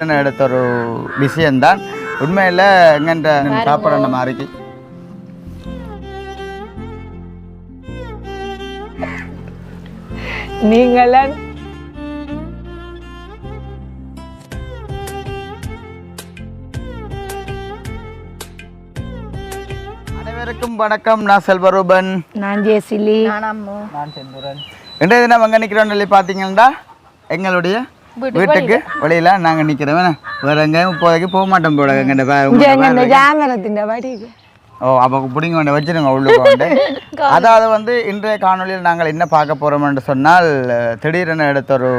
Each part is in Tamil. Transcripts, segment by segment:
என்ன எடுத்த ஒரு விஷயம்தான். உண்மையில் எங்கன்ற சாப்பிட்ற மாதிரிக்கு நீங்களாம் அனைவருக்கும் வணக்கம். நான் செல்வரூபன். நான் ஜெயசிலி. இன்றைய தினம் அங்கே நிற்கிறோம் சொல்லி பார்த்தீங்கன்னா எங்களுடைய வீட்டுக்கு வெளியில. நாங்கள் நிற்கிறோம் வேற எங்கேயும் இப்போதைக்கு போக மாட்டோம் போல எங்கிட்ட ஓ அப்போ பிடிங்க கொண்டு வச்சிருங்க உள்ளுக்கு கொண்டு அதாவது வந்து இன்றைய காணொளியில் நாங்கள் என்ன பார்க்க போகிறோம் என்று சொன்னால் திடீரென எடுத்த ஒரு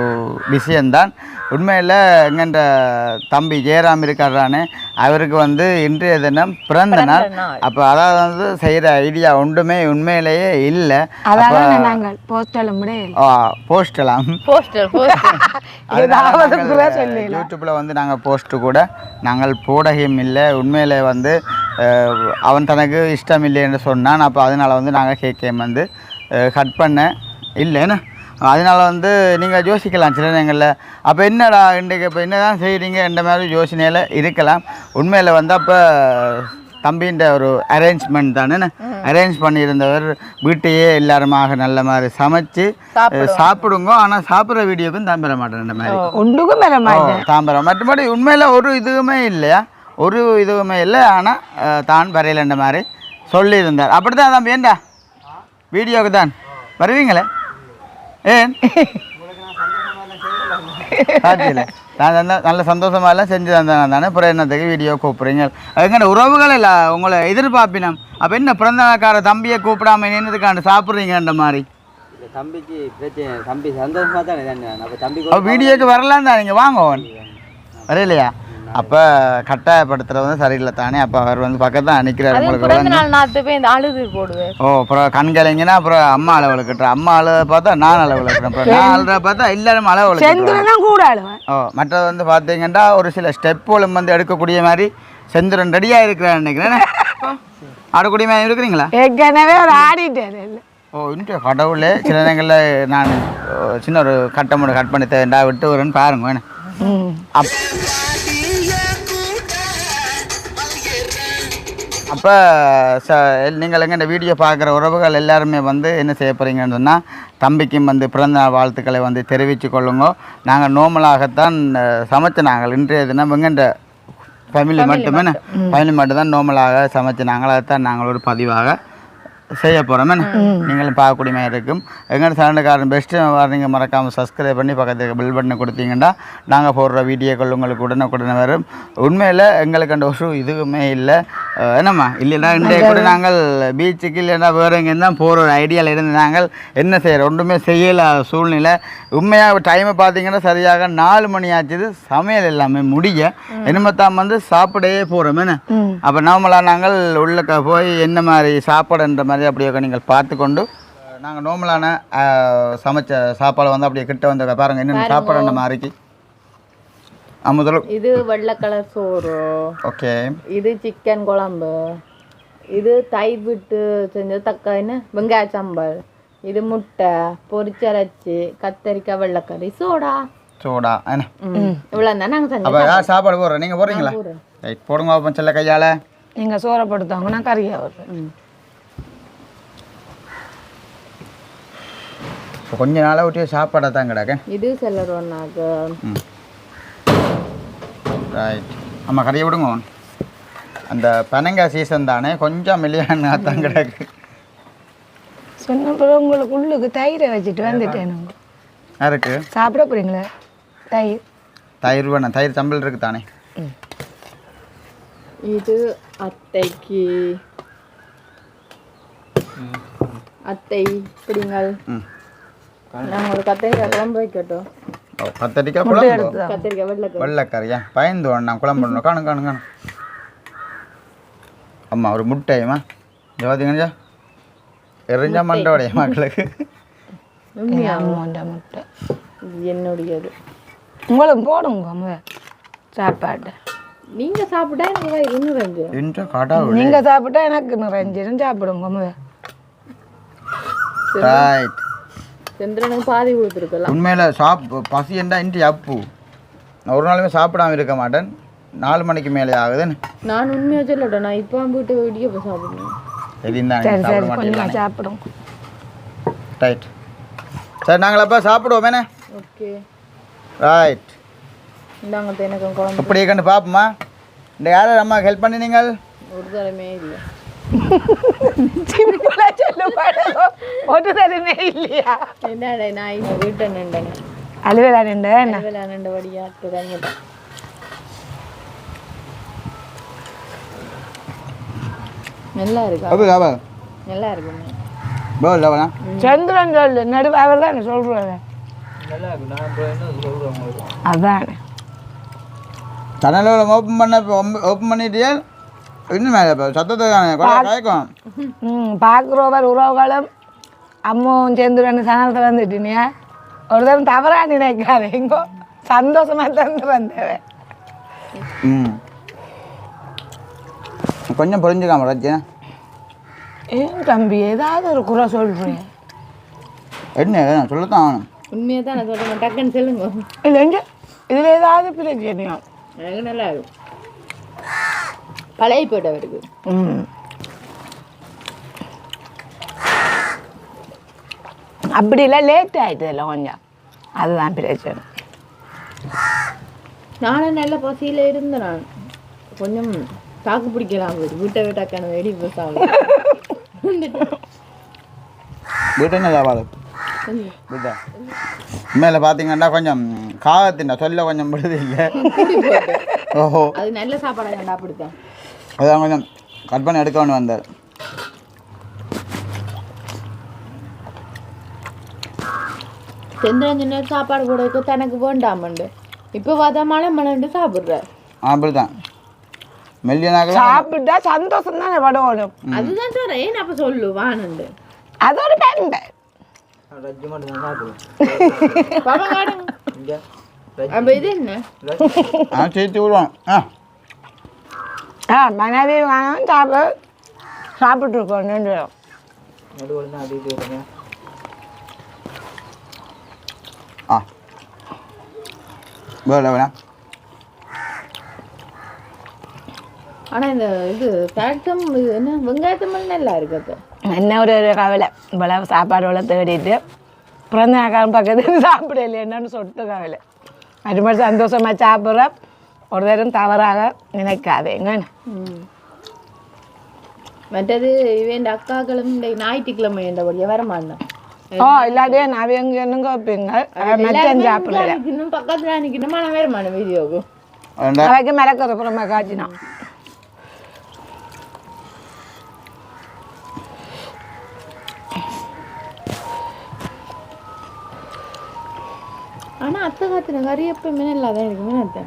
விஷயம்தான். உண்மையில் எங்கன்ற தம்பி ஜெயராம் இருக்காரானே அவருக்கு வந்து இன்றைய தினம் பிறந்த நாள். அப்போ அதாவது வந்து செய்கிற ஐடியா ஒன்றுமே உண்மையிலேயே இல்லை. அதாவது நாங்கள் போஸ்டல் முடியல போஸ்டலாம். யூடியூப்பில் வந்து நாங்கள் போஸ்ட்டு கூட நாங்கள் போடகையும் இல்லை. உண்மையிலே வந்து அவன் தனக்கு இஷ்டம் இல்லைன்னு சொன்னான். அப்போ அதனால் வந்து நாங்கள் கேட்கேம் வந்து கட் பண்ண இல்லைன்னு அதனால் வந்து நீங்கள் யோசிக்கலாம் சில நேரங்களில். அப்போ என்னடா இன்றைக்கு இப்போ என்ன தான் செய்கிறீங்க இந்த மாதிரி யோசனையில் இருக்கலாம். உண்மையில் வந்து அப்போ தம்பின்ற ஒரு அரேஞ்ச்மெண்ட் தானே. அரேஞ்ச் பண்ணியிருந்தவர் வீட்டையே எல்லாருமாக நல்ல மாதிரி சமைச்சு சாப்பிடுங்க. ஆனால் சாப்பிட்ற வீடியோக்கும் பெற மாட்டேன் இந்த மாதிரி. மாட்டேன் தாம்பரம். மற்றபடி உண்மையில் ஒரு இதுவுமே இல்லையா? ஒரு இதுவுமே இல்லை ஆனால் தான் வரையிலன்ற மாதிரி சொல்லியிருந்தார். அப்படி தான் தம்பி ஏண்டா? வீடியோவுக்கு தான். வருவீங்களே? ஏன்? சாத்தியில்ல நான் நல்ல நல்ல சந்தோஷமா எல்லாம் செஞ்சு தந்தேன் தானே அப்புறம் என்னத்துக்கு வீடியோ கூப்பிட்றீங்க? எங்கட உறவுகள் இல்லை உங்களை எதிர்பார்ப்பினம். அப்போ என்ன பிறந்தக்கார தம்பியை கூப்பிடாம நின்றுக்காண்டு சாப்பிட்றீங்கன்ற மாதிரி? தம்பிக்கு பிரச்சனை தம்பி சந்தோஷமா தானே வீடியோக்கு வரலாம் தான் நீங்கள் வாங்க வரையிலையா? அப்போ கட்டாயப்படுத்துறது வந்து சரியில்லை தானே? அப்போ அவர் வந்து பக்கத்து தான் நிற்கிறார் உங்களுக்கு அழுது போடுவேன் ஓ அப்புறம் கண்கலைங்கன்னா அப்புறம் அம்மா அளவு விளக்குறேன் அம்மா அளவு பார்த்தா நான் அளவு விளக்குறேன் அப்புறம் நான் அழுற பார்த்தா எல்லாரும் அளவு கூட ஆளுவேன் ஓ மற்றது வந்து பார்த்தீங்கன்னா ஒரு சில ஸ்டெப்புகளும் வந்து எடுக்கக்கூடிய மாதிரி செந்துரன் ரெடியாக இருக்கிறான்னு நினைக்கிறேன். ஆடக்கூடிய மாதிரி இருக்கிறீங்களா? ஏற்கனவே ஒரு ஆடிட்டார். இல்லை ஓ இன்ட்டு கடவுளே சில நேரங்களில் நான் சின்ன ஒரு கட்டம் கட் பண்ணி தேண்டா விட்டு வரேன்னு பாருங்க வேணும் அப் அப்போ ச நீங்கள் எங்க இந்த வீடியோ பார்க்குற உறவுகள் எல்லாருமே வந்து என்ன செய்ய போகிறீங்கன்னு சொன்னால் தம்பிக்கும் வந்து பிறந்தநாள் வாழ்த்துக்களை வந்து தெரிவித்து கொள்ளுங்க. நாங்கள் நார்மலாகத்தான் அஹ், சமைச்ச நாங்கள் இன்றைய தினம் எங்கன்ற ஃபேமிலி மட்டுமே ஃபேமிலி மட்டும். தான் நார்மலாக சமைச்ச நாங்கள் அதைத்தான் நாங்கள் ஒரு பதிவாக செய்ய போகிறோம் நீங்களும் பார்க்கக்கூடிய மாதிரி இருக்கும் எங்களோட சேனலுக்காரன் பெஸ்ட்டு நீங்கள் மறக்காமல் சப்ஸ்கிரைப் பண்ணி பக்கத்துக்கு பில் பட்டனை கொடுத்தீங்கன்னா நாங்கள் போடுற வீடியோக்கள் உங்களுக்கு உடனுக்குடனே வரும். உண்மையில் எங்களுக்கு அந்த ஒரு இதுவுமே இல்லை. என்னம்மா? இல்லைன்னா இன்றைய கூட நாங்கள் பீச்சுக்கு இல்லைன்னா வேறு எங்கேயும் தான் போகிற ஒரு ஐடியாவில் இருந்து நாங்கள் என்ன செய்கிறோம் ஒன்றுமே செய்யல சூழ்நிலை. உண்மையாக டைமை பார்த்தீங்கன்னா சரியாக நாலு மணி ஆச்சுது. சமையல் எல்லாமே முடிய. என்னமத்தான் வந்து சாப்பிடவே போகிறோம் என்ன? அப்போ நார்மலாக நாங்கள் உள்ளக்க போய் என்ன மாதிரி சாப்பாடுன்ற மாதிரி அப்படியே நீங்கள் பார்த்து கொண்டு நாங்கள் நார்மலான சமைச்ச சாப்பாடு வந்து அப்படியே கிட்ட வந்து பாருங்க என்னென்ன சாப்பாடுன்ற மாதிரிக்கு. அமுதல் இது வெள்ளை கலர் சோறு ஓகே இது சிக்கன் குழம்பு இது தயிர் விட்டு செஞ்ச தக்காயின்னு வெங்காய சம்பல் இது முட்டை பொரிச்சரைச்சி கத்தரிக்காய் வெள்ளைக்கறி சோடா சூடா என்ன இவ்வளோ தான் நாங்கள் அப்போ செஞ்சோம் சாப்பாடு போடுறோம் நீங்கள் போடுறீங்களா ரைட் போடுங்க அப்போ செல்ல கையால் நீங்கள் சோறப்படுத்தவங்கன்னா கறியாக வருவேன் கொஞ்ச நாளாக விட்டு சாப்பாடை தான் கிடக்க இது செல்லரோன்னாக்கு ம் ரைட் ஆமாம் கறியை விடுங்க அந்த பனங்காய் சீசன் தானே கொஞ்சம் மில்லியன் தான் கிடக்கு. சொன்ன பிறகு உங்களுக்கு உள்ளுக்கு தயிரை வச்சுட்டு வந்துட்டேன் நான். யாருக்கு? சாப்பிட போகிறீங்களா தயிர். தயிர் வேணும். தயிர் சம்பல் இருக்கு தானே. இது அத்தைக்கு. அத்தை பிடிங்கள். ம். நாங்கள் ஒரு கத்திரிக்காய் குழம்பு வைக்கட்டும். கத்தரிக்காய் குழம்பு? வெள்ளைக்கறியா பயந்து வேணும் குழம்பு காணும் காணும் காணும் அம்மா ஒரு முட்டையுமா இங்கே பார்த்தீங்கன்னா எரிஞ்சா மண்டோடைய மக்களுக்கு. முட்டை? இது என்னுடையது. உங்களுக்கு போடுங்க சாப்பாடு. நீங்க சாப்பிட்டா எனக்கு இன்ற கடவுள் நீங்கள் சாப்பிட்டா எனக்கு நிறைஞ்சிரும் சாப்பிடுங்க அம்மா. ரைட் சந்திரனுக்கு பாதி கொடுத்துருக்கலாம். உண்மையில் சாப் பசி என்றா இன்றி அப்பு. நான் ஒரு நாளுமே சாப்பிடாம இருக்க மாட்டேன். நாலு மணிக்கு மேலே ஆகுதுன்னு. நான் உண்மையா சொல்லட்டேன் நான் இப்போ வீட்டு வீடியோ போய் சாப்பிடுவேன் தெரியும் தான் சரி சாப்பிட சரி கொஞ்சமாக மாட்டேன் சாப்பிடும். ரைட் சரி நாங்கள் அப்போ சாப்பிடுவோமேண்ணே ஓகே. ரைட் இந்தாங்க எனக்கு குழம்பு. இப்படி கண்டு பார்ப்போமா? இந்த யாரும் அம்மாவுக்கு ஹெல்ப் பண்ணி நீங்கள் ஒரு தரமே இல்லை. ஒரு தருமே இல்லையா என்னடா நான் இப்போ வீட்டை நின்றேன் அலுவலா நின்று என்ன விளையாண்டபடியா தொடங்கிட்டேன் நல்லா இருக்கா அப்போ நல்லா இல்லைவா சந்திரன் சொல்லு நடுவு அவர் தானே சொல்கிறாரு இருக்கு அதானே சனலில் ஓப்பன் பண்ண ஓப்பன் பண்ணிட்டியா இன்னும் மேலே சத்தத்தை ம் பார்க்குறவர் உறவுகளும் அம்மாவும் சந்திரன் சனத்தில் வந்துட்டினியா ஒரு தரம் தவறாக நினைக்காது எங்கோ சந்தோஷமாக தந்து வந்தவன் ம் கொஞ்சம் புரிஞ்சுக்காம ரஜினா ஏன் தம்பி ஏதாவது ஒரு குறை சொல்கிறேன் என்ன சொல்லத்தான் ஆகணும் உண்மையாக தான் நான் சொல்கிறேன் டக்குன்னு சொல்லுங்க இல்லை எங்க இதில் ஏதாவது பிரச்சனையும் எனக்கு நல்லா இருக்கும் பழைய போட்டவருக்கு ம். அப்படி இல்லை லேட் ஆகிட்டு இல்லை கொஞ்சம். அதுதான் பிரச்சனை. நானும் நல்ல பசியில் இருந்தேன் நான். கொஞ்சம் தாக்கு பிடிக்கலாம் போயிட்டு வீட்டை விட்டாக்கான வெடி சாப்பிடு? வீட்டு. மேலே பார்த்தீங்கன்னா கொஞ்சம் காகத்தின் சொல்ல கொஞ்சம் விடுது இல்லை ஓஹோ. அது நல்ல சாப்பாடாக கண்டா அப்படித்தான். அதான் கொஞ்சம் கட் பண்ணி எடுக்க வேண்டி வந்தார். செந்திரன் சின்ன சாப்பாடு கூட இருக்க தனக்கு வேண்டாமண்டு. இப்போ பார்த்தா மழை மழைண்டு சாப்பிட்ற. அப்படி தான் மெல்லியனாக சாப்பிட்டா சந்தோஷம் தானே படணும் அதுதான் ஏன் அப்போ அது ஒரு அப்போ இது என்ன? சேர்த்து ஆ. ஆ மனைவி வேணும் சாப்பிட சாப்பிட்ருக்கோம் ரெண்டு பேரும். நடுவில் தான் அடிட்டு விடுங்க ஆ. வேலை வேணா ஆனால் இந்த இது பேட்டம் இது என்ன வெங்காயத்தமல் நல்லா இருக்கு அப்போ. என்ன ஒரு கவலை. இவ்வளவு சாப்பாடோட தேடிட்டு பிறந்த நாக்காரம் பக்கத்துல சாப்பிடல என்னன்னு சொட்டு கவலை. மறுபடி சந்தோஷமாக சாப்பிட்ற ஒரு தரம் தவறாக நினைக்காதேங்க. ம். மற்றது இவன் அக்காக்களும் இந்த ஞாயிற்றுக்கிழமை என்றபடியா வர மாட்டான் ஓ இல்லாட்டியே நான் எங்க என்னங்க வைப்பீங்க? மச்சம் சாப்பிடல? இன்னும் பக்கத்துல நிக்கணுமா நான் வேற மாட்டேன் வீடியோக்கு ரெண்டா அவைக்கு மிளக்கிற புறமா காய்ச்சினான் ஆனா அத்தை காத்துன கறி எப்பயுமே நல்லா தான் இருக்குமே அத்தை.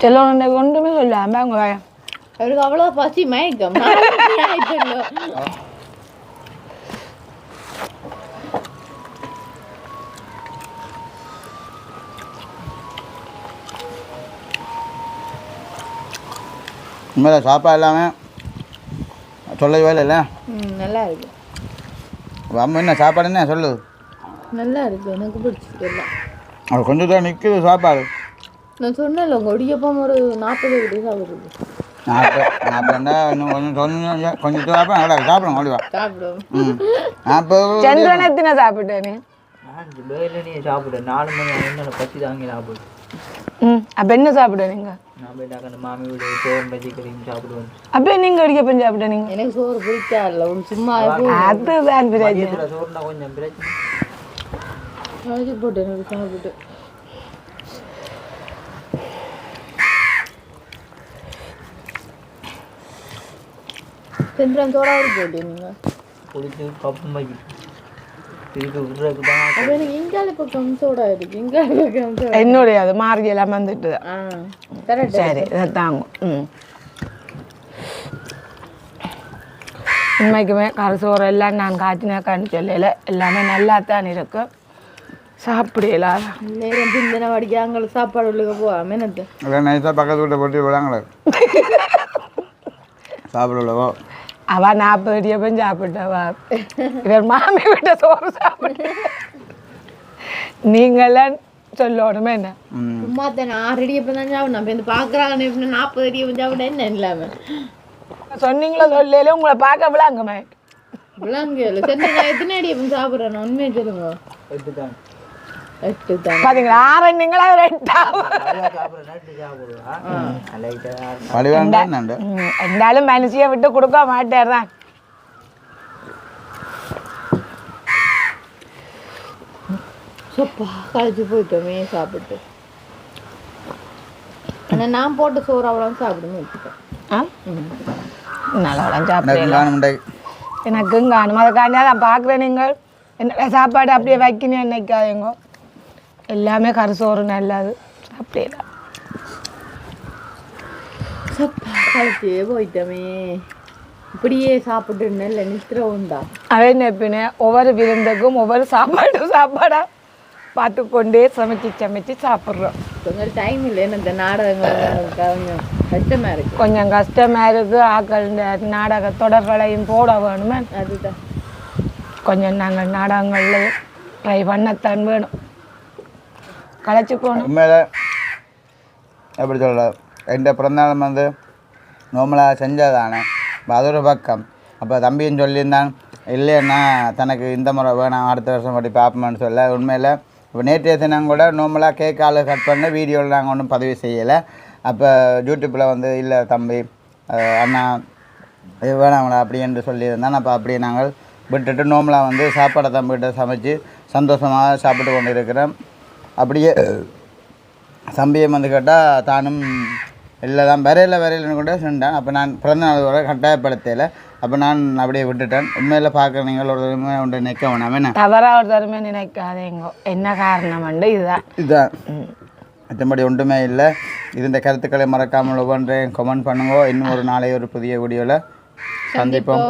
செல்லவனை ஒன்றுமே சொல்லாம அவங்க அவருக்கு அவ்வளவு பசி மயக்கம் உண்மையில சாப்பாடு இல்லாமல் சொல்லவே இல்லை நல்லா இருக்கு அம்மா என்ன சாப்பாடு என்ன சொல்லு நல்லா இருக்கு எனக்கு பிடிச்சிருக்கு எல்லாம். அது கொஞ்சம் தான் நிற்குது சாப்பாடு. நான் சொன்னேன்ல உங்க ஒடியப்பம் ஒரு நாற்பது வீடு சாப்பிடுறது நாற்பது இன்னும் கொஞ்சம் கொஞ்சம் கொஞ்சம் சாப்பிட நல்லா சாப்பிடுங்க ஓடிவா சாப்பிடுவோம். ம் நாற்பது சந்திரன் எத்தனை சாப்பிட்டேனே நாலு மணி பசி தாங்கி சாப்பிடு ம் அப்போ என்ன சாப்பிடுவீங்க நான் போயிட்டு அங்கே மாமி வீடு சோறு பஜ்ஜி கறியும் சாப்பிடுவேன். அப்போ நீங்கள் எனக்கு சோறு பிடிச்சா இல்லை சும்மா அதுதான் பிரச்சனை. மதியத்தில் சோறுனா கொஞ்சம் பிரச்சனை. அழைச்சி போட்டு எனக்கு சாப்பிட்டு சென்றான் சோறாவது போட்டு நீங்க குடிச்சு கப்பு மதி திருப்பி விடுறதுக்கு தான் அப்ப எனக்கு இங்கால பக்கம் சோடா இருக்கு இங்கால பக்கம் சோடா என்னுடைய அது மார்கி எல்லாம் வந்துட்டு சரி இதை தாங்கும் ம் உண்மைக்குமே கரசோறு எல்லாம் நான் காய்ச்சினாக்கான்னு சொல்லல எல்லாமே நல்லா தான் இருக்கு சாப்பிடலாம் நேரம் பிந்தின வடிக்க அங்கே சாப்பாடு உள்ளுக்க போகாம என்னது அதான் நைஸாக பக்கத்து வீட்டை போட்டு விடாங்களே சாப்பிடலவோ அவ நாற்பது அடியப்பன் சாப்பிட்டவா இவர் மாமி விட்ட சோறு சாப்பிட்டு நீங்களாம் சொல்லணுமே என்ன சும்மா தானே ஆறு அடி எப்படி தான் சாப்பிடணும் அப்போ இந்த பார்க்குறாங்க நாற்பது அடி சாப்பிட என்ன இல்லாமல் சொன்னீங்களோ சொல்லல உங்களை பார்க்க விளாங்கம்மா நான் எத்தனை அடி எப்படி சாப்பிட்றேன் உண்மையை சொல்லுங்க பாத்தீங்களா? ஆறு நீங்களா விட்டு கொடுக்க மாட்டார் தான். சொப்பா கழிச்சு போயிட்டோமே சாப்பிட்டு. ஆனால் நான் போட்ட சோறு அவ்வளோ சாப்பிடுமே நல்லா காணும் எனக்கும் காணும். அதுக்காண்டியா நான் பார்க்குறேன் நீங்கள். என்ன சாப்பாடு அப்படியே வைக்கணும் நினைக்காதீங்க எல்லாமே கரிசோறு நல்லது சாப்பிடலாம் சொப்பா கழிச்சே போயிட்டோமே. இப்படியே சாப்பிட்டு நல்ல நித்திர உண்டா? அவன் எப்படின்னு ஒவ்வொரு விருந்துக்கும் ஒவ்வொரு சாப்பாடு சாப்பாடா பார்த்து கொண்டே சமைச்சு சமைச்சு சாப்பிட்றோம். கொஞ்சம் டைம் இல்லை இந்த நாடகங்கள் கொஞ்சம் கஷ்டமா இருக்கு. கொஞ்சம் கஷ்டமாக இருக்குது ஆக்கள் இந்த நாடக தொடர்களையும் போட வேணுமே. அதுதான். கொஞ்சம் நாங்கள் நாடகங்களில் ட்ரை பண்ணத்தான் வேணும். களைச்சி போகணும். உண்மையில் எப்படி சொல்ல எந்த பிறந்தநாளும் வந்து நார்மலாக செஞ்சதானே அப்ப அது ஒரு பக்கம். அப்போ தம்பியும் சொல்லியிருந்தான் இல்லைன்னா தனக்கு இந்த முறை வேணாம் அடுத்த வருஷம் படி பார்ப்போம்னு சொல்ல. உண்மையில் இப்போ நேற்றைய தினம் கூட நார்மலாக கேக் ஆளு கட் பண்ண வீடியோவில் நாங்கள் ஒன்றும் பதிவு செய்யலை. அப்போ யூடியூப்பில் வந்து இல்லை தம்பி அண்ணா இது வேணாம்டா அப்படி என்று சொல்லியிருந்தான். அப்போ அப்படியே நாங்கள் விட்டுட்டு நோம்பலாக வந்து சாப்பாடை தம்பிகிட்ட சமைச்சு சந்தோஷமாக சாப்பிட்டு கொண்டு இருக்கிறோம் அப்படியே சம்பியம் வந்து கேட்டால் தானும் இல்லை தான் வரையில் வரையில்னு கூட சொன்னான். அப்போ நான் பிறந்த நாள் வரை கட்டாயப்படுத்தல. அப்போ நான் அப்படியே விட்டுட்டேன். உண்மையில் பார்க்குற நீங்கள் ஒரு உண்மை ஒன்று நிற்க வேணாம். என்ன? தவறாக ஒரு தருமே நினைக்காதீங்க. என்ன காரணம் வந்து இதுதான். இதுதான். மற்றபடி ஒன்றுமே இல்லை. இந்த கருத்துக்களை மறக்காமல் ஒவ்வொன்றையும் கமெண்ட் பண்ணுங்க. இன்னும் ஒரு நாளை ஒரு புதிய வீடியோவில் சந்திப்போம்.